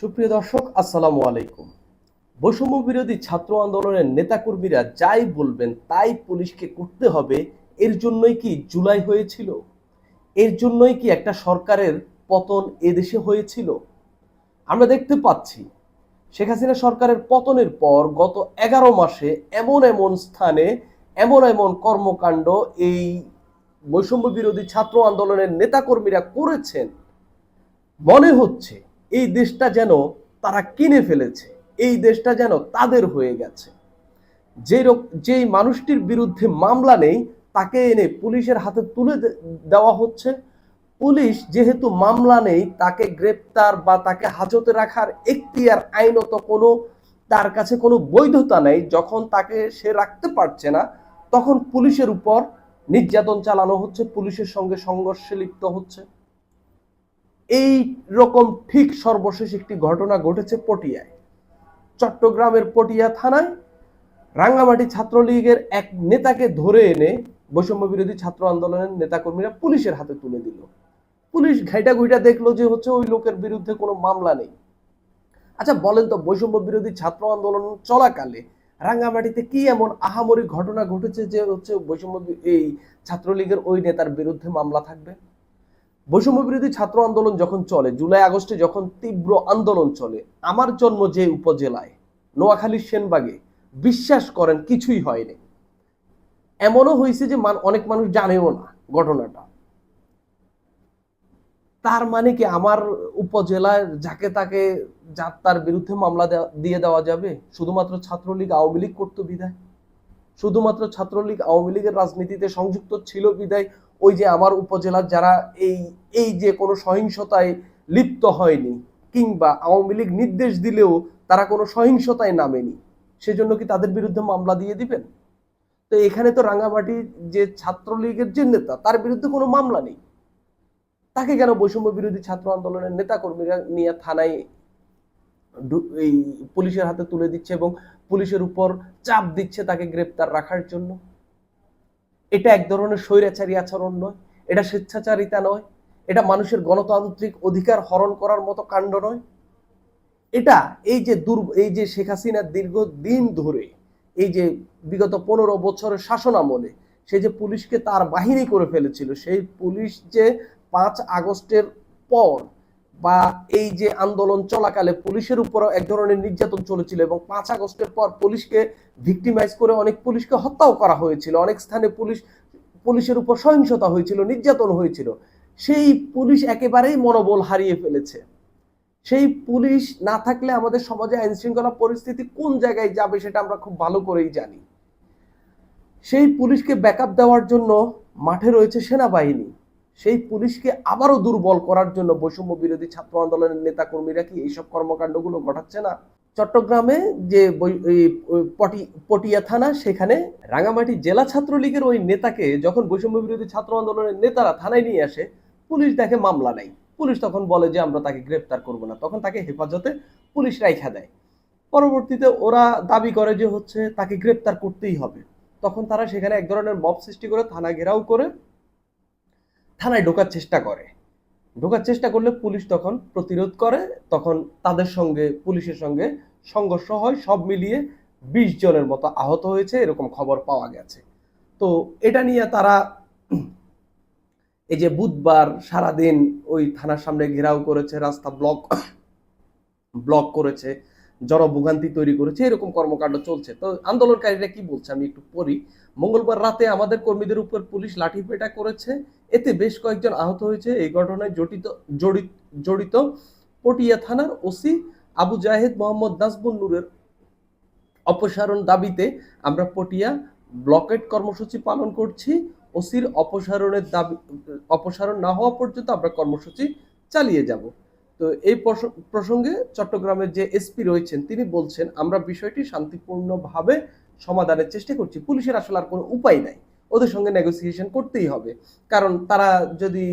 সুপ্রিয় দর্শক, আসসালামু আলাইকুম। বৈষম্য বিরোধী ছাত্র আন্দোলনের নেতাকর্মীরা যাই বলবেন, তাই পুলিশকে করতে হবে। এর জন্যই কি জুলাই হয়েছিল? এর জন্যই কি একটা সরকারের পতন এদেশে হয়েছিল? আমরা দেখতে পাচ্ছি, শেখ হাসিনা সরকারের পতনের পর গত এগারো মাসে এমন এমন স্থানে এমন এমন কর্মকাণ্ড এই বৈষম্য বিরোধী ছাত্র আন্দোলনের নেতাকর্মীরা করেছেন। মনে হচ্ছে এই দেশটা যেন তারা কিনে ফেলেছে, এই দেশটা যেন তাদের হয়ে গেছে। যে যেই মানুষটির বিরুদ্ধে মামলা নেই, তাকে এনে পুলিশের হাতে তুলে দেওয়া হচ্ছে। পুলিশ যেহেতু মামলা নেই, তাকে গ্রেপ্তার বা তাকে হাজতে রাখার এখতিয়ার, আইনত কোনো, তার কাছে কোনো বৈধতা নেই, যখন তাকে সে রাখতে পারছে না, তখন পুলিশের উপর নির্যাতন চালানো হচ্ছে, পুলিশের সঙ্গে সংঘর্ষে লিপ্ত হচ্ছে। এই রকম ঠিক সর্বশেষ একটি ঘটনা ঘটেছে পটিয়ায়। চট্টগ্রামের পটিয়া থানায় রাঙ্গামাটি ছাত্রলীগের এক নেতাকে ধরে এনে বৈষম্য বিরোধী ছাত্র আন্দোলনের নেতাকর্মীরা পুলিশের হাতে তুলে দিল। পুলিশ ঘাইটা ঘুইটা দেখল যে হচ্ছে ওই লোকের বিরুদ্ধে কোনো মামলা নেই। আচ্ছা বলেন তো বৈষম্য বিরোধী ছাত্র আন্দোলন চলাকালে রাঙ্গামাটিতে কি এমন আহামরি ঘটনা ঘটেছে যে হচ্ছে বৈষম্য এই ছাত্রলীগের ওই নেতার বিরুদ্ধে মামলা থাকবে? বৈষম্য বিরোধী ছাত্র আন্দোলন যখন চলে, জুলাই, আগস্টে যখন তীব্র আন্দোলন চলে, আমার জন্ম যে উপজেলায়, নোয়াখালীর সেনবাগে, বিশ্বাস করেন কিছুই হয়নি। এমনও হয়েছে যে মান- অনেক মানুষ জানেও না ঘটনাটা। তার মানে কি আমার উপজেলায় যাকে তাকে যার তার বিরুদ্ধে মামলা দিয়ে দেওয়া যাবে? শুধুমাত্র ছাত্রলীগ, আওয়ামী লীগ করতো বিদায় শুধুমাত্র ছাত্রলীগ, আওয়ামী লীগের রাজনীতিতে সংযুক্ত ছিল বিদায় ওই যে আমার উপজেলার যারা এই এই যে কোনো সহিংসতায় লিপ্ত হয়নি কিংবা আওয়ামী লীগ নির্দেশ দিলেও তারা কোনো সহিংসতায় নামেনি, সেজন্য কি তাদের বিরুদ্ধে মামলা দিয়ে দিবেন? তো এখানে তো রাঙ্গামাটি যে ছাত্রলীগের যে নেতা, তার বিরুদ্ধে কোনো মামলা নেই। তাকে কেন বৈষম্য বিরোধী ছাত্র আন্দোলনের নেতা কর্মীরা নিয়ে থানায় এই পুলিশের হাতে তুলে দিচ্ছে এবং পুলিশের উপর চাপ দিচ্ছে তাকে গ্রেপ্তার রাখার জন্য? এটা এক ধরনের স্বৈরাচারী আচরণ নয়, এটা স্বেচ্ছাচারিতা নয়, এটা মানুষের গণতান্ত্রিক অধিকার হরণ করার মতো কাণ্ড নয়। এটা এই যে দুর এই যে শেখ হাসিনা দীর্ঘদিন ধরে, এই যে বিগত পনেরো বছরের শাসন আমলে, সে যে পুলিশকে তার বাহিনী করে ফেলেছিল, সেই পুলিশ যে পাঁচ আগস্টের পর বা এই যে আন্দোলন চলাকালে পুলিশের উপরও এক ধরনের নির্যাতন চলেছিল এবং পাঁচ আগস্টের পর পুলিশকে ভিক্টিমাইজ করে অনেক পুলিশকে হত্যাও করা হয়েছিল। অনেক স্থানে পুলিশ, পুলিশের উপর সহিংসতা হয়েছিল, নির্যাতন হয়েছিল। সেই পুলিশ একেবারেই মনোবল হারিয়ে ফেলেছে। সেই পুলিশ না থাকলে আমাদের সমাজে আইন শৃঙ্খলা পরিস্থিতি কোন জায়গায় যাবে সেটা আমরা খুব ভালো করেই জানি। সেই পুলিশকে ব্যাকআপ দেওয়ার জন্য মাঠে রয়েছে সেনাবাহিনী। সেই পুলিশকে আবারও দুর্বল করার জন্য বৈষম্য বিরোধী ছাত্র আন্দোলনের নেতাকর্মীরা কি এইসব কর্মকাণ্ডগুলো ঘটাচ্ছে না? চট্টগ্রামে যে পটিয়া থানা, সেখানে রাঙামাটি জেলা ছাত্রলীগের ওই নেতাকে যখন বৈষম্য বিরোধী ছাত্র আন্দোলনের নেতারা থানায় নিয়ে আসে, পুলিশ দেখে মামলা নাই পুলিশ তখন বলে যে, আমরা তাকে গ্রেপ্তার করব না। তখন তাকে হেফাজতে পুলিশ রাইখা দেয়। পরবর্তীতে ওরা দাবি করে যে, হচ্ছে, তাকে গ্রেপ্তার করতেই হবে। তখন তারা সেখানে এক ধরনের মব সৃষ্টি করে, থানা ঘেরাও করে থানায় ঢোকার চেষ্টা করে। ঢোকার চেষ্টা করলে পুলিশ তখন প্রতিরোধ করে, তখন তাদের সঙ্গে, পুলিশের সঙ্গে সংঘর্ষ হয়, সব মিলিয়ে বিশ জনের মতো আহত হয়েছে, এরকম খবর পাওয়া গেছে। তো এটা নিয়ে তারা এই যে বুধবার সারাদিন ওই থানার সামনে ঘেরাও করেছে, রাস্তা ব্লক ব্লক করেছে। জনভোগান্তি তৈরি করেছে, এরকম কর্মকাণ্ড চলছে। তো আন্দোলনকারীরা কি বলছে আমি একটু পড়ি। মঙ্গলবার রাতে আমাদের কর্মীদের উপর পুলিশ লাঠিপেটা করেছে। এতে বেশ কয়েকজন আহত হয়েছে। এই ঘটনায় জড়িত জড়িত পটিয়া থানার ওসি আবু জাহেদ মোহাম্মদ নাজবুল নূরের অপসারণ দাবিতে আমরা পটিয়া ব্লকেট কর্মসূচি পালন করছি। ওসির অপসারণের দাবি, অপসারণ না হওয়া পর্যন্ত আমরা কর্মসূচি চালিয়ে যাব। তো এই প্রসঙ্গে চট্টগ্রামের যে এসপি রয়েছেন, তিনি বলছেন, আমরা বিষয়টি শান্তিপূর্ণভাবে সমাধানের চেষ্টা করছি। পুলিশের আসলে আর কোনো উপায় নাই। ওদের সঙ্গে নেগোসিয়েশন করতেই হবে। কারণ তারা যদি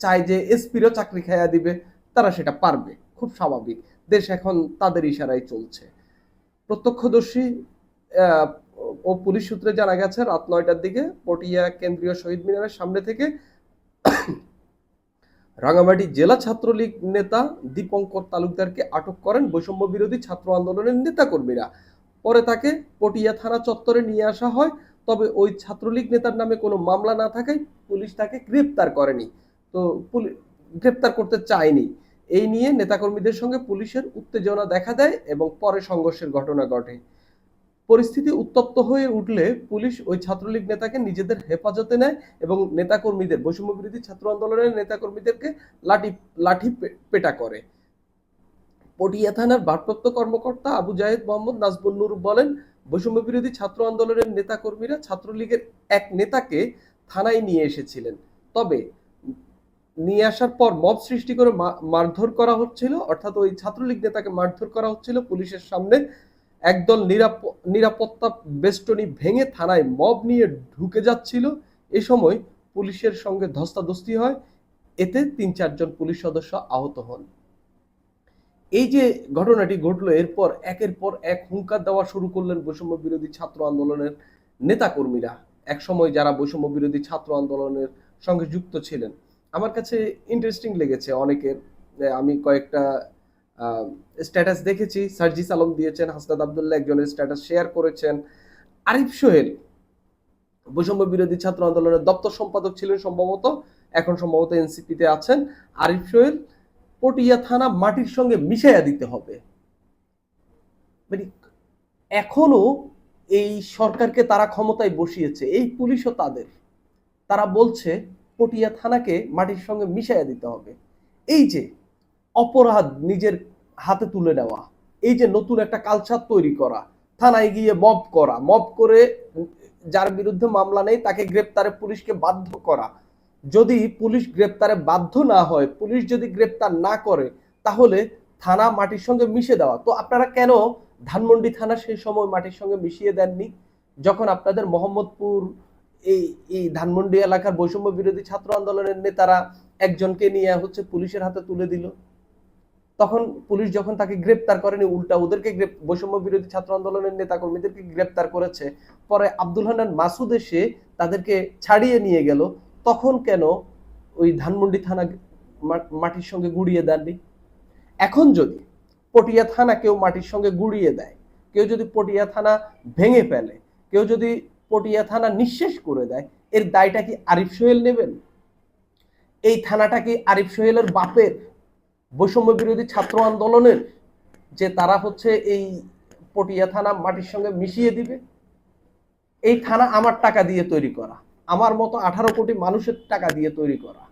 চায় যে এসপিরও চাকরি খাইয়া দিবে, তারা সেটা পারবে। খুব স্বাভাবিক। দেশ এখন তাদের ইশারায় চলছে। প্রত্যক্ষদর্শী ও পুলিশ সূত্রে জানা গেছে, রাত নয়টার দিকে পটিয়া কেন্দ্রীয় শহীদ মিনারের সামনে থেকে রাঙামাটি জেলা ছাত্রলীগ নেতা দীপঙ্কর তালুকদারকে আটক করেন বৈষম্য বিরোধী ছাত্র আন্দোলনের নেতাকর্মীরা। পরে তাকে পটিয়া থানা চত্বরে নিয়ে আসা হয়, তবে ওই ছাত্রলীগ নেতার নামে কোনো মামলা না থাকায় পুলিশ তাকে গ্রেপ্তার করেনি। তো গ্রেপ্তার করতে চায়নি। এই নিয়ে নেতাকর্মীদের সঙ্গে পুলিশের উত্তেজনা দেখা দেয় এবং পরে সংঘর্ষের ঘটনা ঘটে। পরিস্থিতি উত্তপ্ত হয়ে উঠলে পুলিশ ওই ছাত্রলীগ নেতাকে নিজেদের হেফাজতে নেয় এবং নেতাকর্মীদের বৈষম্য বিরোধী ছাত্র আন্দোলনের নেতাকর্মীদেরকে লাঠি লাঠি পেটা করে। পটিয়া থানার ভারপ্রাপ্ত কর্মকর্তা আবু জাহেদ মোহাম্মদ নাজবুল নূর বলেন বৈষম্য বিরোধী ছাত্র আন্দোলনের নেতাকর্মীরা ছাত্রলীগের এক নেতাকে থানায় নিয়ে এসেছিলেন। তবে নিয়ে আসার পর মব সৃষ্টি করে মারধর করা হচ্ছিল, অর্থাৎ ওই ছাত্রলীগ নেতাকে মারধর করা হচ্ছিল পুলিশের সামনে। একদল নিরাপ- নিরাপত্তা বেষ্টনী ভেঙে থানায় মব নিয়ে ঢুকে যাচ্ছিল। এ সময় পুলিশের সঙ্গে ধস্তাধস্তি হয়। এতে তিন চারজন পুলিশ সদস্য আহত হন। এই যে ঘটনাটি ঘটলো, এরপর একের পর এক হুঙ্কার দেওয়া শুরু করলেন বৈষম্য বিরোধী ছাত্র আন্দোলনের নেতাকর্মীরা। এক সময় যারা বৈষম্য বিরোধী ছাত্র আন্দোলনের সঙ্গে যুক্ত ছিলেন। আমার কাছে ইন্টারেস্টিং লেগেছে অনেকের। আমি কয়েকটা স্ট্যাটাস দেখেছি। সার্জিস আলম দিয়েছেন হাসনাদ আবদুল্লাহ একজনের স্ট্যাটাস শেয়ার করেছেন। আরিফ সোহেল, বৈষম্য বিরোধী ছাত্র আন্দোলনের দপ্তর সম্পাদক ছিলেন সম্ভবত, এখন সম্ভবত এনসিপিতে আছেন। আরিফ সোহেল, পটিয়া থানা মাটির সঙ্গে মিশাইয়া দিতে হবে। মানে এখনও এই সরকারকে তারা ক্ষমতায় বসিয়েছে, এই পুলিশও তাদের। তারা বলছে, পটিয়া থানাকে মাটির সঙ্গে মিশাইয়া দিতে হবে। এই যে অপরাধ নিজের হাতে তুলে নেওয়া। এই যে নতুন একটা কালচার তৈরি করা, থানায় গিয়ে মব করা মব করে যার বিরুদ্ধে মামলা নেই তাকে গ্রেপ্তারে পুলিশকে বাধ্য করা। যদি পুলিশ গ্রেপ্তারে বাধ্য না হয়, পুলিশ যদি গ্রেপ্তার না করে, তাহলে থানা মাটির সঙ্গে মিশে দেওয়া। তো আপনারা কেন ধানমন্ডি থানা সেই সময় মাটির সঙ্গে মিশিয়ে দেননি? যখন আপনাদের মোহাম্মদপুর এই এই ধানমন্ডি এলাকার বৈষম্য বিরোধী ছাত্র আন্দোলনের নেতারা একজনকে নিয়ে হচ্ছে পুলিশের হাতে তুলে দিল। তখন পুলিশ যখন তাকে গ্রেপ্তার করেনি, উল্টা ওদেরকে বৈষম্য বিরোধী ছাত্র আন্দোলনের নেতা কর্মীদেরকে গ্রেপ্তার করেছে, পরে আব্দুল হান্নান মাসুদ এসে তাদেরকে ছাড়িয়ে নিয়ে গেল, তখন কেন ওই ধানমন্ডি থানা মাটির সঙ্গে গুড়িয়ে দেননি? এখন যদি পটিয়া থানা কেউ মাটির সঙ্গে গুড়িয়ে দেয়, কেউ যদি পটিয়া থানা ভেঙে ফেলে, কেউ যদি পটিয়া থানা নিঃশেষ করে দেয়, এর দায়টা কি আরিফ সোহেল নেবেন? এই থানাটা কি আরিফ সোহেলের বাপের বৈষম্য বিরোধী ছাত্র আন্দোলনের যে তারা হচ্ছে এই পটিয়া থানা মাটির সঙ্গে মিশিয়ে দিবে, এই থানা আমার টাকা দিয়ে তৈরি করা, আমার মতো আঠারো কোটি মানুষের টাকা দিয়ে তৈরি করা।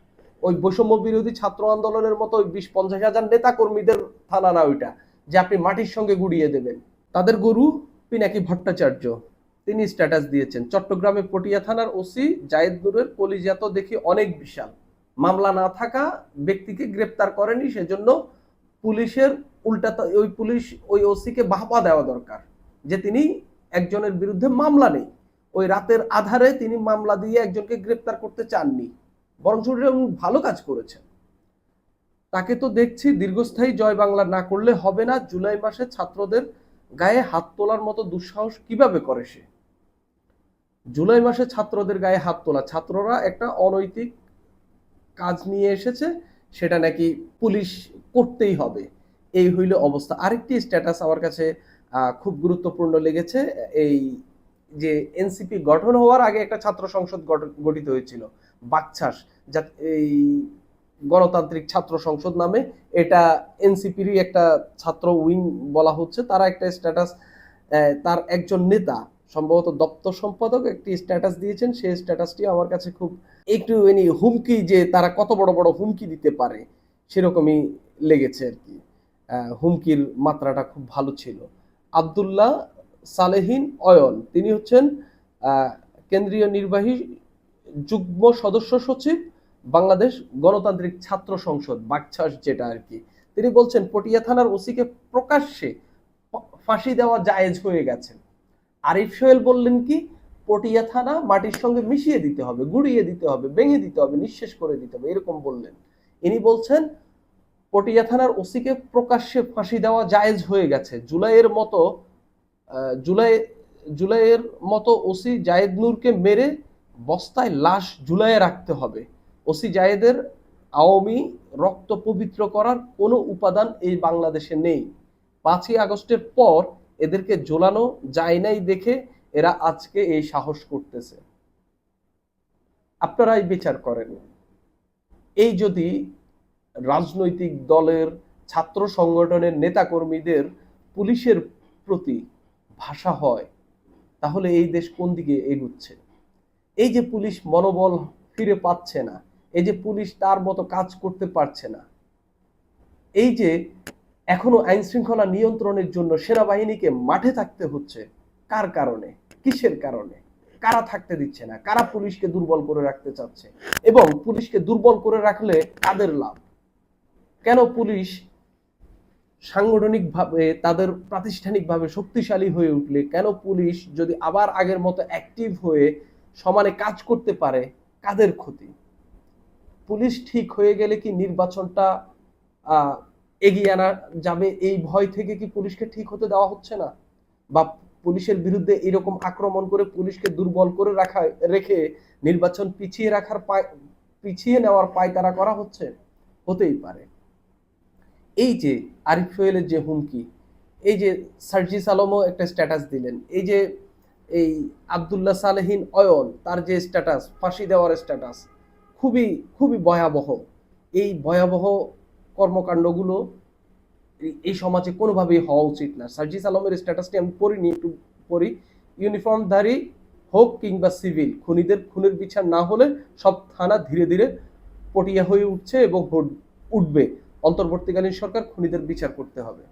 ওই বৈষম্য বিরোধী ছাত্র আন্দোলনের মতো ওই বিশ পঞ্চাশ হাজার নেতা কর্মীদের থানা না ওইটা, যে আপনি মাটির সঙ্গে গুড়িয়ে দেবেন। তাদের গরু পিনাকি ভট্টাচার্য, তিনি স্ট্যাটাস দিয়েছেন। চট্টগ্রামে পটিয়া থানার ওসি জায়েদ নূরের কলিজাত দেখি অনেক বিশাল। মামলা না থাকা ব্যক্তিকে গ্রেপ্তার করেনি, সেজন্য পুলিশের উল্টা ওই পুলিশ ওই ওসিকে বাহবা দেওয়া দরকার যে তিনি একজনের বিরুদ্ধে মামলা নেই। ওই রাতের আধারে তিনি মামলা দিয়ে একজনকে গ্রেপ্তার করতে চাননি। বরং ভালো কাজ করেছেন। তাকে তো দেখছি দীর্ঘস্থায়ী জয় বাংলা না করলে হবে না। জুলাই মাসে ছাত্রদের গায়ে হাত তোলার মতো দুঃসাহস কীভাবে করে সে? জুলাই মাসে ছাত্রদের গায়ে হাত তোলা। ছাত্ররা একটা অনৈতিক কাজ নিয়ে এসেছে, সেটা নাকি পুলিশ করতেই হবে। এই হইল অবস্থা। আরেকটি স্ট্যাটাস আমার কাছে খুব গুরুত্বপূর্ণ লেগেছে, এই যে এনসিপি গঠন হওয়ার আগে একটা ছাত্র সংসদ গঠিত হয়েছিল, বাকছাস যা এই গণতান্ত্রিক ছাত্র সংসদ নামে। এটা এনসিপিরই একটা ছাত্র উইং বলা হচ্ছে। তারা একটা স্ট্যাটাস তার একজন নেতা সম্ভবত দপ্তর সম্পাদক একটি স্ট্যাটাস দিয়েছেন। সেই স্ট্যাটাসটি আমার কাছে খুব একটু এনি হুমকি যে তারা কত বড় বড় হুমকি দিতে পারে, সেরকমই লেগেছে আর কি। হুমকির মাত্রাটা খুব ভালো ছিল। আবদুল্লাহ সালেহিন অয়ন, তিনি হচ্ছেন কেন্দ্রীয় নির্বাহী যুগ্ম সদস্য সচিব, বাংলাদেশ গণতান্ত্রিক ছাত্র সংসদ বাকছাস যেটা আর কি। তিনি বলছেন, পটিয়া থানার ওসিকে প্রকাশ্যে ফাঁসি দেওয়া জায়েজ হয়ে গেছে। আরিফ সোহেল বললেন কি, পটিয়া থানা মাটির সঙ্গে মিশিয়ে দিতে হবে, গুড়িয়ে দিতে হবে, ভেঙে দিতে হবে, নিঃশেষ করে দিতে হবে, এরকম বললেন। ইনি বলছেন, পটিয়া থানার ওসিকে প্রকাশ্যে ফাঁসি দেওয়া জায়েজ হয়ে গেছে। জুলাইয়ের মতো জুলাই, জুলাইয়ের মতো ওসি জায়েদ নূরকে মেরে বস্তায় লাশ জুলাইয়ে রাখতে হবে। ওসি জায়েদের আওয়ামী রক্ত পবিত্র করার কোনো উপাদান এই বাংলাদেশে নেই। পাঁচই আগস্টের পর এদেরকে ঝোলানো যায় নাই দেখে এরা আজকে এই সাহস করতেছে। আপনারাই বিচার করেন। এই যদি রাজনৈতিক দলের ছাত্র সংগঠনের নেতাকর্মীদের পুলিশের প্রতি ভাষা হয়, তাহলে এই দেশ কোন দিকে এগুচ্ছে? এই যে পুলিশ মনোবল ফিরে পাচ্ছে না, এই যে পুলিশ তার মতো কাজ করতে পারছে না, এই যে এখনও আইন শৃঙ্খলা নিয়ন্ত্রণের জন্য সেনাবাহিনীকে মাঠে থাকতে হচ্ছে। কার কারণে? কিসের কারণে? কারা থাকতে দিচ্ছে না? কারা পুলিশকে দুর্বল করে রাখতে চাচ্ছে? এবং পুলিশকে দুর্বল করে রাখলে কাদের লাভ? কেন পুলিশ সাংগঠনিকভাবে, তাদের প্রাতিষ্ঠানিকভাবে শক্তিশালী হয়ে উঠলে, কেন পুলিশ যদি আবার আগের মতো অ্যাক্টিভ হয়ে সমানে কাজ করতে পারে, কাদের ক্ষতি? পুলিশ ঠিক হয়ে গেলে কি নির্বাচনটা এগিয়ে আনা যাবে, এই ভয় থেকে কি পুলিশকে ঠিক হতে দেওয়া হচ্ছে না? বা পুলিশের বিরুদ্ধে এরকম আক্রমণ করে পুলিশকে দুর্বল করে রাখা, রেখে নির্বাচন পিছিয়ে রাখার পিছিয়ে নেওয়ার পায়তারা করা হচ্ছে? হতেই পারে। এই যে আরিফ সোহেলের যে হুমকি, এই যে সার্জিস আলমও একটা স্ট্যাটাস দিলেন, এই যে এই আবদুল্লাহ সালেহিন অয়ন, তার যে স্ট্যাটাস ফাঁসি দেওয়ার স্ট্যাটাস খুবই খুবই ভয়াবহ। এই ভয়াবহ কর্মকাণ্ডগুলো এই- সমাজে কোনোভাবেই হওয়া উচিত না। সার্জিস আলমের স্ট্যাটাসটি আমি পড়িনি, একটু পড়ি। ইউনিফর্মধারী হোক কিংবা সিভিল, খুনিদের, খুনের বিচার না হলে সব থানা ধীরে ধীরে পটিয়া হয়ে উঠছে এবং উঠবে। অন্তর্বর্তীকালীন সরকার খুনিদের বিচার করতে হবে।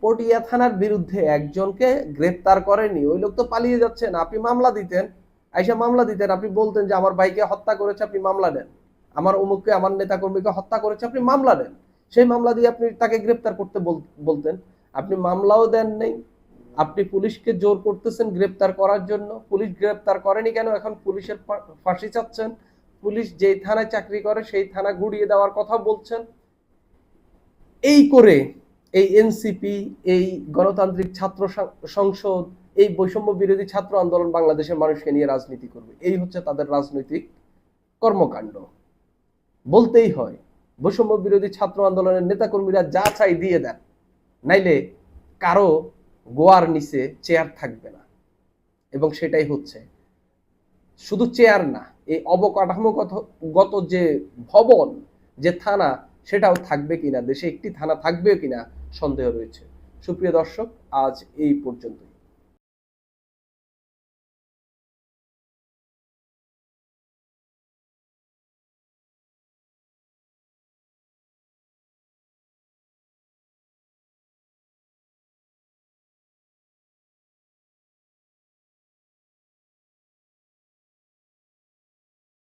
পটিয়া থানার বিরুদ্ধে একজনকে গ্রেপ্তার করেনি। ওই লোক তো পালিয়ে যাচ্ছেন। আপনি মামলা দিতেন। আইসা মামলা দিতেন। আপনি বলতেন যে, আমার ভাইকে হত্যা করেছে, আপনি মামলা নেন আমার অমুককে, আমার নেতাকর্মীকে হত্যা করেছে, আপনি মামলা নেন সেই মামলা দিয়ে আপনি তাকে গ্রেপ্তার করতে বলতেন। আপনি মামলাও দেন নেই। আপনি পুলিশকে জোর করতেছেন গ্রেপ্তার করার জন্য। পুলিশ গ্রেপ্তার করেনি কেন? এখন পুলিশের ফাঁসি চাচ্ছেন। পুলিশ যেই থানায় চাকরি করে, সেই থানা গুড়িয়ে দেওয়ার কথা বলছেন। এই করে এই এনসিপি, এই গণতান্ত্রিক ছাত্র সংসদ, এই বৈষম্য বিরোধী ছাত্র আন্দোলন বাংলাদেশের মানুষকে নিয়ে রাজনীতি করবে। এই হচ্ছে তাদের রাজনৈতিক কর্মকাণ্ড। বলতেই হয়, বৈষম্য বিরোধী ছাত্র আন্দোলনের নেতাকর্মীরা যা চাই দিয়ে দেন, নাইলে কারও গোয়ার নিচে চেয়ার থাকবে না। এবং সেটাই হচ্ছে, শুধু চেয়ার না, এই অবকাঠামোগত যে ভবন, যে থানা, সেটাও থাকবে কিনা, দেশে একটি থানা থাকবেও কিনা সন্দেহ রয়েছে। সুপ্রিয় দর্শক, আজ এই পর্যন্ত